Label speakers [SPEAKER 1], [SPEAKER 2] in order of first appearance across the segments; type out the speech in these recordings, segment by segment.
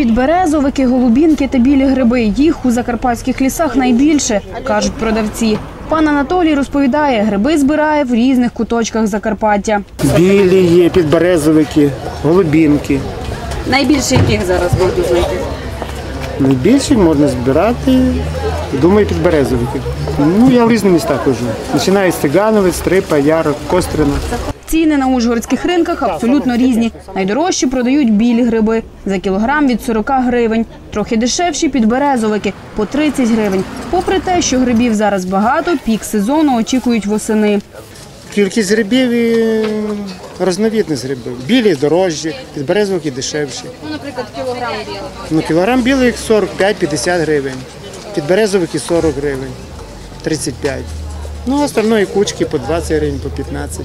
[SPEAKER 1] Підберезовики, голубінки та білі гриби. Їх у закарпатських лісах найбільше, кажуть продавці. Пан Анатолій розповідає, гриби збирає в різних куточках Закарпаття.
[SPEAKER 2] Білі є, підберезовики, голубінки.
[SPEAKER 1] Найбільше яких зараз можна знайти?
[SPEAKER 2] Найбільше можна збирати, думаю, підберезовики. Ну, я в різні міста хожу. Починаю з Тигановець, Стрипа, Ярок, Кострина.
[SPEAKER 1] Ціни на ужгородських ринках абсолютно різні. Найдорожчі продають білі гриби за кілограм від 40 гривень. Трохи дешевші підберезовики по 30 гривень. Попри те, що грибів зараз багато, пік сезону очікують восени.
[SPEAKER 2] Кількість грибів і різновидність грибів. Білі дорожчі, підберезовики дешевші.
[SPEAKER 1] Ну, наприклад, кілограм білих.
[SPEAKER 2] Ну, кілограм білих 45-50 гривень, підберезовики 40 гривень, 35. Ну, остальної кучки по 20 гривень, по 15.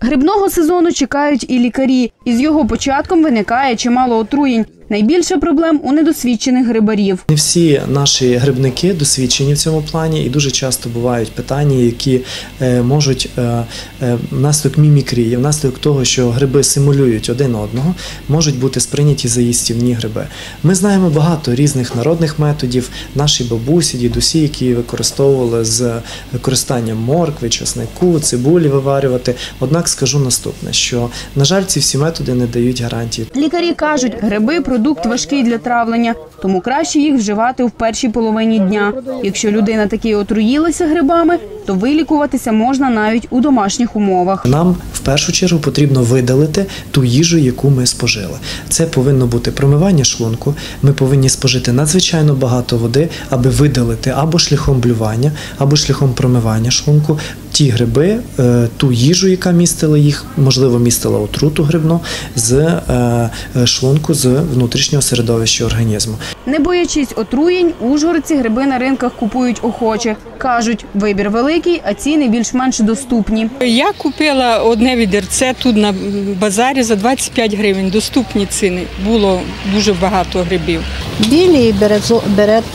[SPEAKER 1] Грибного сезону чекають і лікарі. Із його початком виникає чимало отруєнь. Найбільше проблем у недосвідчених грибарів.
[SPEAKER 3] Не всі наші грибники досвідчені в цьому плані, і дуже часто бувають питання, які е, можуть е, е, внаслідок мімікрії, внаслідок того, що гриби симулюють один одного, можуть бути сприйняті за їстівні гриби. Ми знаємо багато різних народних методів, наші бабусі, дідусі, які використовували з використанням моркви, чеснику, цибулі виварювати. Однак скажу наступне: що на жаль, ці всі методи не дають гарантії.
[SPEAKER 1] Лікарі кажуть, гриби продукт важкий для травлення, тому краще їх вживати в першій половині дня. Якщо людина таки отруїлася грибами, то вилікуватися можна навіть у домашніх умовах.
[SPEAKER 3] Нам в першу чергу потрібно видалити ту їжу, яку ми спожили. Це повинно бути промивання шлунку. Ми повинні спожити надзвичайно багато води, аби видалити або шляхом блювання, або шляхом промивання шлунку ті гриби, е, ту їжу, яка містила їх, можливо, містила отруту грибну з е, е, шлунку з внутрішнього середовища організму.
[SPEAKER 1] Не боячись отруєнь, ужгородці гриби на ринках купують охоче. Кажуть, вибір великий, а ціни більш-менш доступні.
[SPEAKER 4] Я купила одне відерце тут на базарі за 25 гривень. Доступні ціни. Було дуже багато грибів.
[SPEAKER 5] Білі березо,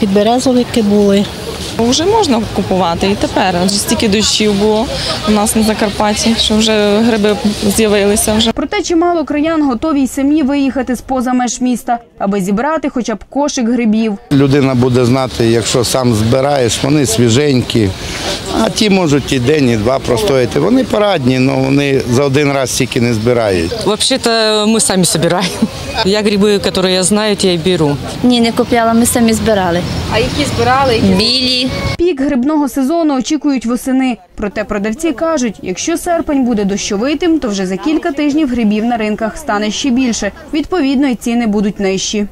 [SPEAKER 5] підберезовики були.
[SPEAKER 6] Вже можна купувати і тепер. Адже стільки дощів було у нас на Закарпатті, що вже гриби з'явилися вже.
[SPEAKER 1] Проте чимало краян готові й самі виїхати з поза меж міста, аби зібрати хоча б кошик грибів.
[SPEAKER 7] Людина буде знати, якщо сам збираєш, вони свіженькі, а ті можуть і день, і два простояти. Вони парадні, але вони за один раз тільки не збирають.
[SPEAKER 6] Вообще-то мы сами собираем. Я гриби, які я знаю, я я беру.
[SPEAKER 8] Ні, не купляла, ми самі збирали.
[SPEAKER 1] А які збирали?
[SPEAKER 8] Білі.
[SPEAKER 1] Пік грибного сезону очікують восени. Проте продавці кажуть, якщо серпень буде дощовитим, то вже за кілька тижнів грибів на ринках стане ще більше. Відповідно, і ціни будуть нижчі.